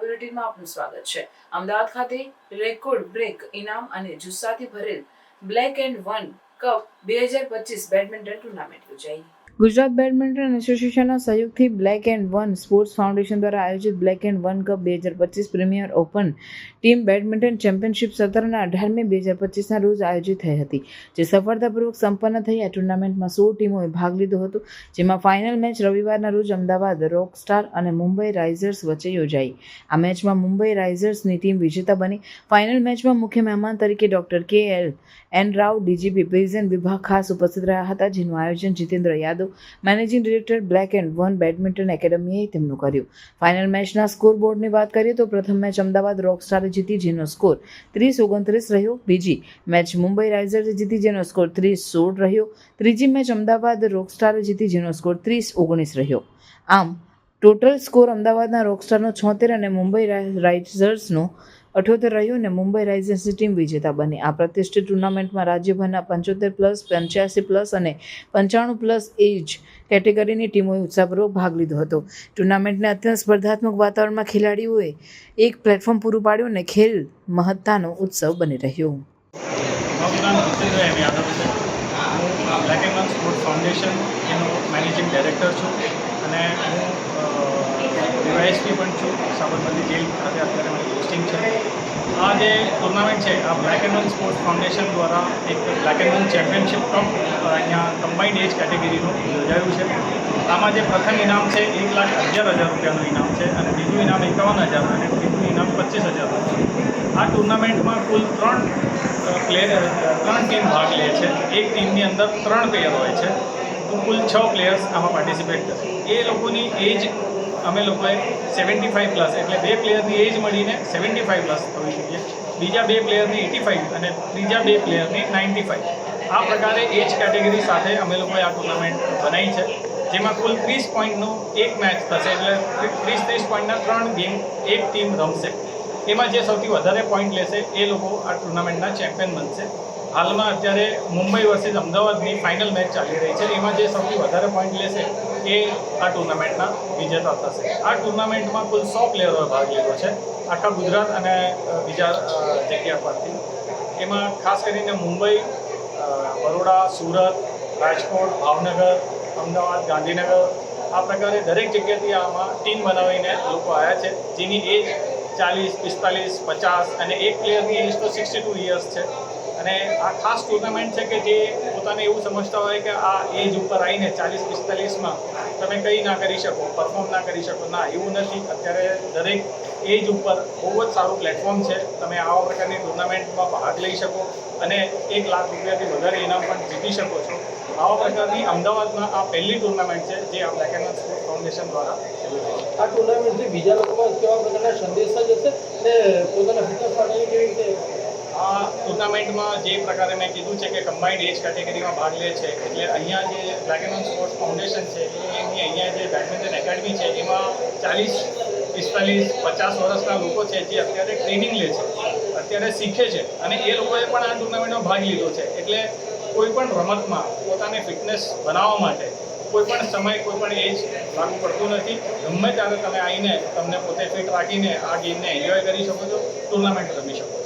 બુલેટિનમાં આપનું સ્વાગત છે. અમદાવાદ ખાતે રેકોર્ડ બ્રેક, ઇનામ અને જુસ્સાથી ભરેલ બ્લેક એન્ડ વન કપ બે હજાર પચીસ બેડમિન્ટન ટુર્નામેન્ટ યોજાઈ. ગુજરાત બેડમિન્ટન એસોસિએશનના સહયોગથી black and one sports foundation દ્વારા આયોજિત બ્લેક એન્ડ વન કપ બે હજાર પચીસ premier open team badminton championship સત્રના અઢારમી બે હજાર પચીસના રોજ આયોજિત થઈ હતી, જે સફળતાપૂર્વક સંપન્ન થઈ આ ટુર્નામેન્ટમાં સોળ ટીમોએ ભાગ લીધો હતો, જેમાં ફાઇનલ મેચ રવિવારના રોજ અમદાવાદ રોક સ્ટાર અને મુંબઈ રાઇઝર્સ વચ્ચે યોજાઈ. આ મેચમાં મુંબઈ રાઇઝર્સની ટીમ વિજેતા બની. ફાઇનલ મેચમાં મુખ્ય મહેમાન તરીકે doctor K L. N. Rao, DGP prison વિભાગ ખાસ ઉપસ્થિત રહ્યા હતા, જેનું આયોજન Jitendra Yadav managing director black and one badminton એકેડમીએ તેમનું કર્યું. ફાઇનલ મેચના સ્કોર બોર્ડની વાત કરીએ તો પ્રથમ મેચ અમદાવાદ રોક સ્ટારે જીતી જેનો સ્કોર ત્રીસ ઓગણત્રીસ રહ્યો. બીજી મેચ મુંબઈ રાઇઝર્સે જીતી જેનો સ્કોર ત્રીસ સોળ રહ્યો. ત્રીજી મેચ અમદાવાદ રોકસ્ટારે જીતી જેનો સ્કોર ત્રીસ ઓગણીસ રહ્યો. આમ, ટોટલ સ્કોર અમદાવાદના રોકસ્ટારનો છોતેર અને મુંબઈ રાઇઝર્સનો અઠોતેર રહ્યો અને મુંબઈ રાઇઝર્સની ટીમ વિજેતા બની. આ પ્રતિષ્ઠિત ટુર્નામેન્ટમાં રાજ્યભરના પંચોતેર પ્લસ, પંચ્યાસી પ્લસ અને પંચાણું પ્લસ એજ કેટેગરીની ટીમોએ ઉત્સાહપૂર્વક ભાગ લીધો હતો. ટુર્નામેન્ટને અત્યંત સ્પર્ધાત્મક વાતાવરણમાં ખેલાડીઓએ એક પ્લેટફોર્મ પૂરું પાડ્યું અને ખેલ મહત્તાનો ઉત્સવ બની રહ્યો. ફાઉન્ડેશન એનો મેનેજિંગ ડાયરેક્ટર છું અને હું ડીવાયએસપી પણ છું. સાબરમતી જેલ ખાતે અત્યારે મારી પોસ્ટિંગ છે. આ જે ટુર્નામેન્ટ છે, આ બ્લેક એન્ડ સ્પોર્ટ્સ ફાઉન્ડેશન દ્વારા એક black and one championship cup અહીંયા કમ્બાઇન્ડ એજ કેટેગરીનું યોજાયું છે. આમાં જે પ્રથમ ઇનામ છે, એક લાખ અગિયાર હજાર રૂપિયાનું ઇનામ છે અને બીજું ઇનામ એકાવન હજાર અને ત્રીજું ઇનામ પચીસ હજાર છે. આ ટુર્નામેન્ટમાં કુલ ત્રણ પ્લેયર ત્રણ ટીમ ભાગ લે છે. એક ટીમની અંદર ત્રણ પ્લેયર હોય છે. તો કુલ છ પ્લેયર્સ આમાં પાર્ટિસિપેટ કરે એ લોકોની એજ અમે લોકોએ સેવન્ટી ફાઇવ પ્લસ એટલે બે પ્લેયરની એજ મળીને સેવન્ટી ફાઇવ પ્લસ થવી જોઈએ. બીજા બે પ્લેયરની એટી ફાઇવ અને ત્રીજા બે પ્લેયરની નાઇન્ટી ફાઇવ આ પ્રકારે એજ કેટેગરી સાથે અમે લોકોએ આ ટુર્નામેન્ટ બનાવી છે. જેમાં કુલ ત્રીસ પોઈન્ટનું એક મેચ થશે, એટલે ત્રીસ ત્રીસ પોઈન્ટના ત્રણ ગેમ એક ટીમ રમશે. એમાં જે સૌથી વધારે પોઈન્ટ લેશે એ લોકો આ ટુર્નામેન્ટના ચેમ્પિયન બનશે. હાલમાં અત્યારે મુંબઈ વર્સિસ અમદાવાદની ફાઇનલ મેચ ચાલી રહી છે. એમાં જે સૌથી વધારે પોઈન્ટ લેશે એ આ ટુર્નામેન્ટના વિજેતા થશે. આ ટુર્નામેન્ટમાં કુલ સો પ્લેયરોએ ભાગ લીધો છે. આખા ગુજરાત અને બીજા જગ્યા પરથી. એમાં ખાસ કરીને મુંબઈ બરોડા, સુરત, રાજકોટ, ભાવનગર, અમદાવાદ, ગાંધીનગર, આ પ્રકારે દરેક જગ્યાથી આમાં ટીમ બનાવીને લોકો આવ્યા છે. જેની એજ ચાલીસ, પિસ્તાલીસ, પચાસ અને એક પ્લેયરની એજ તો સિક્સટી ટુ ઇયર્સ છે. અને આ ખાસ ટુર્નામેન્ટ છે કે જે પોતાને એવું સમજતા હોય કે આ એજ ઉપર આવીને ચાલીસ, પિસ્તાલીસમાં તમે કંઈ ના કરી શકો પરફોર્મ ના કરી શકો. ના, એવું નથી. અત્યારે દરેક એજ ઉપર બહુ જ સારું પ્લેટફોર્મ છે. તમે આવા પ્રકારની ટુર્નામેન્ટમાં ભાગ લઈ શકો અને એક લાખ રૂપિયાથી વધારે ઇનામ પણ જીતી શકો છો. આવા પ્રકારની અમદાવાદમાં આ પહેલી ટુર્નામેન્ટ છે જે આ બ્લેક એન્ડ સ્પોર્ટ ફાઉન્ડેશન દ્વારા આ ટુર્નામેન્ટથી બીજા લોકોમાં કેવા પ્રકારના સંદેશા જશે ને પોતાના ફિટનેસ માટે કેવી રીતે? આ ટુર્નામેન્ટમાં જે પ્રકારે મેં કીધું છે કે કમ્બાઇન્ડ એજ કેટેગરીમાં ભાગ લે છે એટલે અહીંયા જે એન્ડ સ્પોર્ટ્સ ફાઉન્ડેશન છે એની અહીંયા જે બેડમિન્ટન એકેડમી છે એમાં ચાલીસ પિસ્તાલીસ પચાસ વર્ષના લોકો છે જે અત્યારે ટ્રેનિંગ લે છે અત્યારે શીખે છે અને એ લોકોએ પણ આ ટુર્નામેન્ટમાં ભાગ લીધો છે. એટલે કોઈ પણ રમતમાં પોતાને ફિટનેસ બનાવવા માટે કોઈ પણ સમય કોઈ પણ એજ લાગુ પડતું નથી. ગમે ત્યારે તમે આવીને તમને પોતે ફિટ રાખીને આ ગેમને એન્જોય કરી શકો છો ટુર્નામેન્ટ રમી શકો છો.